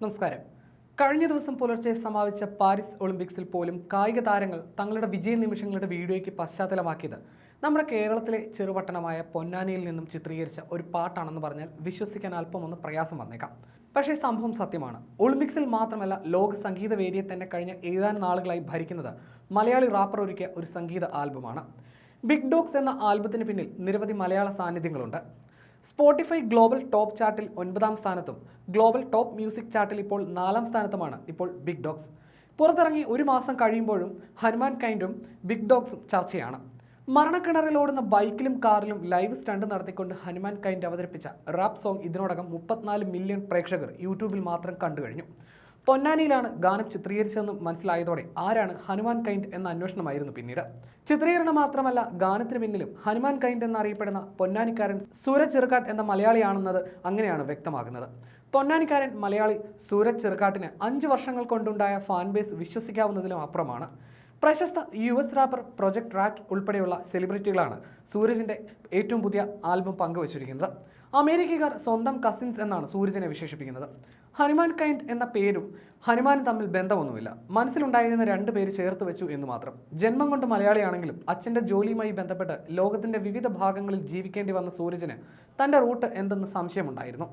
നമസ്കാരം. കഴിഞ്ഞ ദിവസം പുലർച്ചെ സമാപിച്ച പാരീസ് ഒളിമ്പിക്സിൽ പോലും കായിക താരങ്ങൾ തങ്ങളുടെ വിജയ നിമിഷങ്ങളുടെ വീഡിയോയ്ക്ക് പശ്ചാത്തലമാക്കിയത്. നമ്മുടെ കേരളത്തിലെ ചെറുപട്ടണമായ പൊന്നാനിയിൽ നിന്നും ചിത്രീകരിച്ച ഒരു പാട്ടാണെന്ന് പറഞ്ഞാൽ വിശ്വസിക്കാൻ അല്പമൊന്ന് പ്രയാസം വന്നേക്കാം. പക്ഷേ സംഭവം സത്യമാണ്. ഒളിമ്പിക്സിൽ മാത്രമല്ല ലോക സംഗീത വേദിയെ തന്നെ കഴിഞ്ഞ ഏതാനും നാളുകളായി ഭരിക്കുന്നത് മലയാളി റാപ്പർ ഒരുക്കിയ ഒരു സംഗീത ആൽബമാണ്. ബിഗ് ഡോഗ്സ് എന്ന ആൽബത്തിന് പിന്നിൽ നിരവധി മലയാള സാന്നിധ്യങ്ങളുണ്ട്. സ്പോട്ടിഫൈ ഗ്ലോബൽ ടോപ്പ് ചാർട്ടിൽ ഒൻപതാം സ്ഥാനത്തും ഗ്ലോബൽ ടോപ്പ് മ്യൂസിക് ചാർട്ടിൽ ഇപ്പോൾ നാലാം സ്ഥാനത്തുമാണ് ഇപ്പോൾ ബിഗ് ഡോഗ്സ്. പുറത്തിറങ്ങി ഒരു മാസം കഴിയുമ്പോഴും ഹനുമാൻ കൈൻഡും ബിഗ് ഡോഗ്സും ചർച്ചയാണ്. മരണക്കിണറിൽ ഓടുന്ന ബൈക്കിലും കാറിലും ലൈവ് സ്റ്റണ്ട് നടത്തിക്കൊണ്ട് ഹനുമാൻ കൈൻഡ് അവതരിപ്പിച്ച റാപ്പ് സോങ് ഇതിനോടകം മുപ്പത്തിനാല് മില്യൺ പ്രേക്ഷകർ യൂട്യൂബിൽ മാത്രം കണ്ടു കഴിഞ്ഞു പൊന്നാനിയിലാണ് ഗാനം ചിത്രീകരിച്ചതെന്ന് മനസ്സിലായതോടെ ആരാണ് ഹനുമാൻ കൈൻഡ് എന്ന അന്വേഷണമായിരുന്നു പിന്നീട്. ചിത്രീകരണം മാത്രമല്ല ഗാനത്തിന് പിന്നിലും ഹനുമാൻ കൈൻഡ് എന്നറിയപ്പെടുന്ന പൊന്നാനിക്കാരൻ സൂരജ് ചെറുക്കാട്ട് എന്ന മലയാളിയാണെന്നത് അങ്ങനെയാണ് വ്യക്തമാകുന്നത്. പൊന്നാനിക്കാരൻ മലയാളി സൂരജ് ചെറുക്കാട്ടിന് അഞ്ച് വർഷങ്ങൾ കൊണ്ടുണ്ടായ ഫാൻ ബേസ് വിശ്വസിക്കാവുന്നതിലും അപ്പുറമാണ്. പ്രശസ്ത U S rapper Project Pat ഉൾപ്പെടെയുള്ള സെലിബ്രിറ്റികളാണ് സൂരജിന്റെ ഏറ്റവും പുതിയ ആൽബം പങ്കുവച്ചിരിക്കുന്നത്. അമേരിക്കക്കാർ സ്വന്തം കസിൻസ് എന്നാണ് സൂരജിനെ വിശേഷിപ്പിക്കുന്നത്. ഹനുമാൻ കൈൻഡ് എന്ന പേരും ഹനുമാനും തമ്മിൽ ബന്ധമൊന്നുമില്ല. മനസ്സിലുണ്ടായിരുന്ന രണ്ട് പേര് ചേർത്ത് വെച്ചു എന്ന് മാത്രം. ജന്മം കൊണ്ട് മലയാളിയാണെങ്കിലും അച്ഛന്റെ ജോലിയുമായി ബന്ധപ്പെട്ട് ലോകത്തിന്റെ വിവിധ ഭാഗങ്ങളിൽ ജീവിക്കേണ്ടി വന്ന സൂരജിന് തന്റെ റൂട്ട് എന്തെന്ന് സംശയമുണ്ടായിരുന്നു.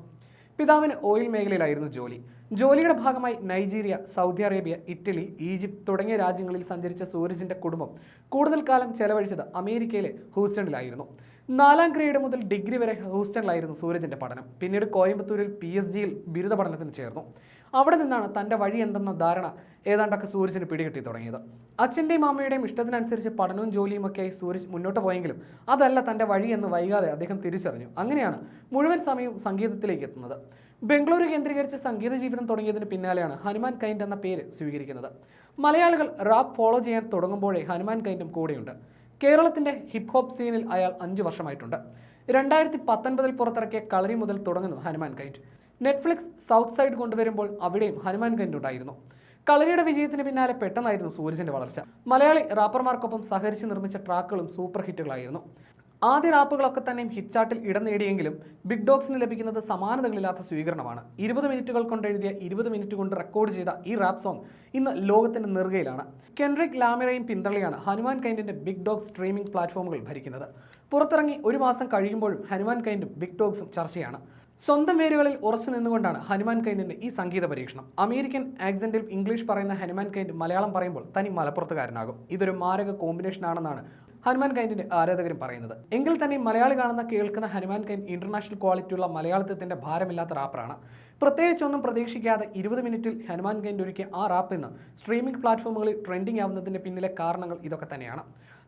പിതാവിന് ഓയിൽ മേഖലയിലായിരുന്നു ജോലി. ജോലിയുടെ ഭാഗമായി Nigeria Saudi Arabia Italy Egypt തുടങ്ങിയ രാജ്യങ്ങളിൽ സഞ്ചരിച്ച സൂരജിന്റെ കുടുംബം കൂടുതൽ കാലം ചെലവഴിച്ചത് അമേരിക്കയിലെ ഹൂസ്റ്റണിലായിരുന്നു. നാലാം ഗ്രേഡ് മുതൽ ഡിഗ്രി വരെ ഹൂസ്റ്റണിലായിരുന്നു സൂരജിന്റെ പഠനം. പിന്നീട് കോയമ്പത്തൂരിൽ പി എസ് ജിയിൽ ബിരുദ പഠനത്തിന് ചേർന്നു. അവിടെ നിന്നാണ് തന്റെ വഴി എന്തെന്ന ധാരണ ഏതാണ്ടൊക്കെ സൂരജിന് പിടികിട്ടി തുടങ്ങിയത്. അച്ഛന്റെയും അമ്മയുടെയും ഇഷ്ടത്തിനനുസരിച്ച് പഠനവും ജോലിയും ആയി സൂരജ് മുന്നോട്ട് പോയെങ്കിലും അതല്ല തന്റെ വഴി എന്ന് വൈകാതെ അദ്ദേഹം തിരിച്ചറിഞ്ഞു. അങ്ങനെയാണ് മുഴുവൻ സമയവും സംഗീതത്തിലേക്ക് എത്തുന്നത്. ബംഗളൂരു കേന്ദ്രീകരിച്ച് സംഗീത ജീവിതം തുടങ്ങിയതിന് പിന്നാലെയാണ് ഹനുമാൻ കൈൻഡ് എന്ന പേര് സ്വീകരിക്കുന്നത്. മലയാളികൾ റാപ്പ് ഫോളോ ചെയ്യാൻ തുടങ്ങുമ്പോഴേ ഹനുമാൻ കൈൻഡും കൂടെയുണ്ട്. കേരളത്തിന്റെ ഹിപ് ഹോപ്പ് സീനിൽ അയാൾ അഞ്ചു വർഷമായിട്ടുണ്ട്. രണ്ടായിരത്തി പത്തൊൻപതിൽ പുറത്തിറക്കിയ കളരി മുതൽ തുടങ്ങുന്നു Hanumankind Netflix south side കൊണ്ടുവരുമ്പോൾ അവിടെയും ഹനുമാൻ കൈൻഡ് ഉണ്ടായിരുന്നു കളരിയുടെ വിജയത്തിന് പിന്നാലെ പെട്ടെന്നായിരുന്നു സൂരജിന്റെ വളർച്ച. മലയാളി റാപ്പർമാർക്കൊപ്പം സഹകരിച്ച് നിർമ്മിച്ച ട്രാക്കുകളും സൂപ്പർ ഹിറ്റുകളായിരുന്നു ആദ്യ റാപ്പുകളൊക്കെ തന്നെയും ഹിറ്റ് ചാർട്ടിൽ ഇടം നേടിയെങ്കിലും ബിഗ് ഡോഗ്സിന് ലഭിക്കുന്നത് സമാനതകളില്ലാത്ത സ്വീകരണമാണ്. ഇരുപത് മിനിറ്റുകൾ കൊണ്ട് എഴുതിയ ഇരുപത് മിനിറ്റ് കൊണ്ട് റെക്കോർഡ് ചെയ്ത ഈ റാപ്പ് സോങ് ഇന്ന് ലോകത്തിന്റെ നെറുകയിലാണ്. കെൻറിക് ലാമിറയും പിന്തള്ളിയാണ് ഹനുമാൻ കൈൻഡിന്റെ ബിഗ് ഡോഗ് സ്ട്രീമിംഗ് പ്ലാറ്റ്ഫോമുകൾ ഭരിക്കുന്നത്. പുറത്തിറങ്ങി ഒരു മാസം കഴിയുമ്പോഴും ഹനുമാൻ കൈൻഡും ബിഗ് ഡോഗ്സും ചർച്ചയാണ്. സ്വന്തം വേരുകളിൽ ഉറച്ചു നിന്നുകൊണ്ടാണ് ഹനുമാൻ കൈൻഡിന്റെ ഈ സംഗീത പരീക്ഷണം. അമേരിക്കൻ ആക്സെന്റിൽ ഇംഗ്ലീഷ് പറയുന്ന ഹനുമാൻ കൈൻഡ് മലയാളം പറയുമ്പോൾ തനി മലപ്പുറത്തുകാരനാകും. ഇതൊരു മാരക കോമ്പിനേഷൻ ആണെന്നാണ് ഹനുമാൻ കൈൻഡിന്റെ ആരാധകരും പറയുന്നത്. എങ്കിൽ തന്നെ മലയാളി കാണുന്ന കേൾക്കുന്ന ഹനുമാൻ കൈൻഡ് ഇന്റർനാഷണൽ ക്വാളിറ്റിയുള്ള മലയാളത്തിന്റെ ഭാരമില്ലാത്ത റാപ്പറാണ് പ്രത്യേകിച്ചൊന്നും പ്രതീക്ഷിക്കാതെ ഇരുപത് മിനിറ്റിൽ ഹനുമാൻ കൈൻഡ് ഒരുക്കിയ ആ റാപ്പ് ഇന്ന് സ്ട്രീമിംഗ് പ്ലാറ്റ്ഫോമുകളിൽ ട്രെൻഡിംഗ് ആവുന്നതിന്റെ പിന്നിലെ കാരണങ്ങൾ ഇതൊക്കെ തന്നെയാണ്.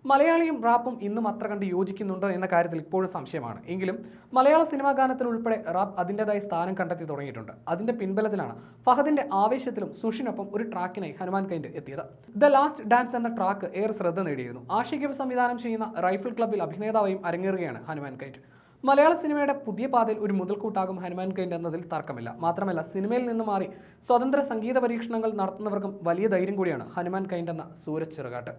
മലയാളിയും റാപ്പും ഇന്നും അത്ര കണ്ട് യോജിക്കുന്നുണ്ടോ എന്ന കാര്യത്തിൽ ഇപ്പോഴും സംശയമാണ്. എങ്കിലും മലയാള സിനിമാ ഗാനത്തിൽ ഉൾപ്പെടെ റാപ്പ് അതിന്റെതായ സ്ഥാനം കണ്ടെത്തി തുടങ്ങിയിട്ടുണ്ട്. അതിന്റെ പിൻബലത്തിലാണ് ഫഹദിന്റെ ആവേശത്തിലും സുഷിനൊപ്പം ഒരു ട്രാക്കിനായി ഹനുമാൻ കൈൻഡ് എത്തിയത്. ദ ലാസ്റ്റ് ഡാൻസ് എന്ന ട്രാക്ക് ഏറെ ശ്രദ്ധ നേടിയിരുന്നു. ആഷിഖ് സംവിധാനം ചെയ്യുന്ന റൈഫിൾ ക്ലബ്ബിൽ അഭിനേതാവായും അരങ്ങേറുകയാണ് ഹനുമാൻ കൈൻഡ് മലയാള സിനിമയുടെ പുതിയ പാതയിൽ ഒരു മുതൽക്കൂട്ടാകും ഹനുമാൻ കൈൻഡ് എന്നതിൽ തർക്കമില്ല. മാത്രമല്ല സിനിമയിൽ നിന്ന് മാറി സ്വതന്ത്ര സംഗീത പരീക്ഷണങ്ങൾ നടത്തുന്നവർക്കും വലിയ ധൈര്യം കൂടിയാണ് ഹനുമാൻ കൈൻഡ് എന്ന സൂരജ് ചെറുകാട്ട്.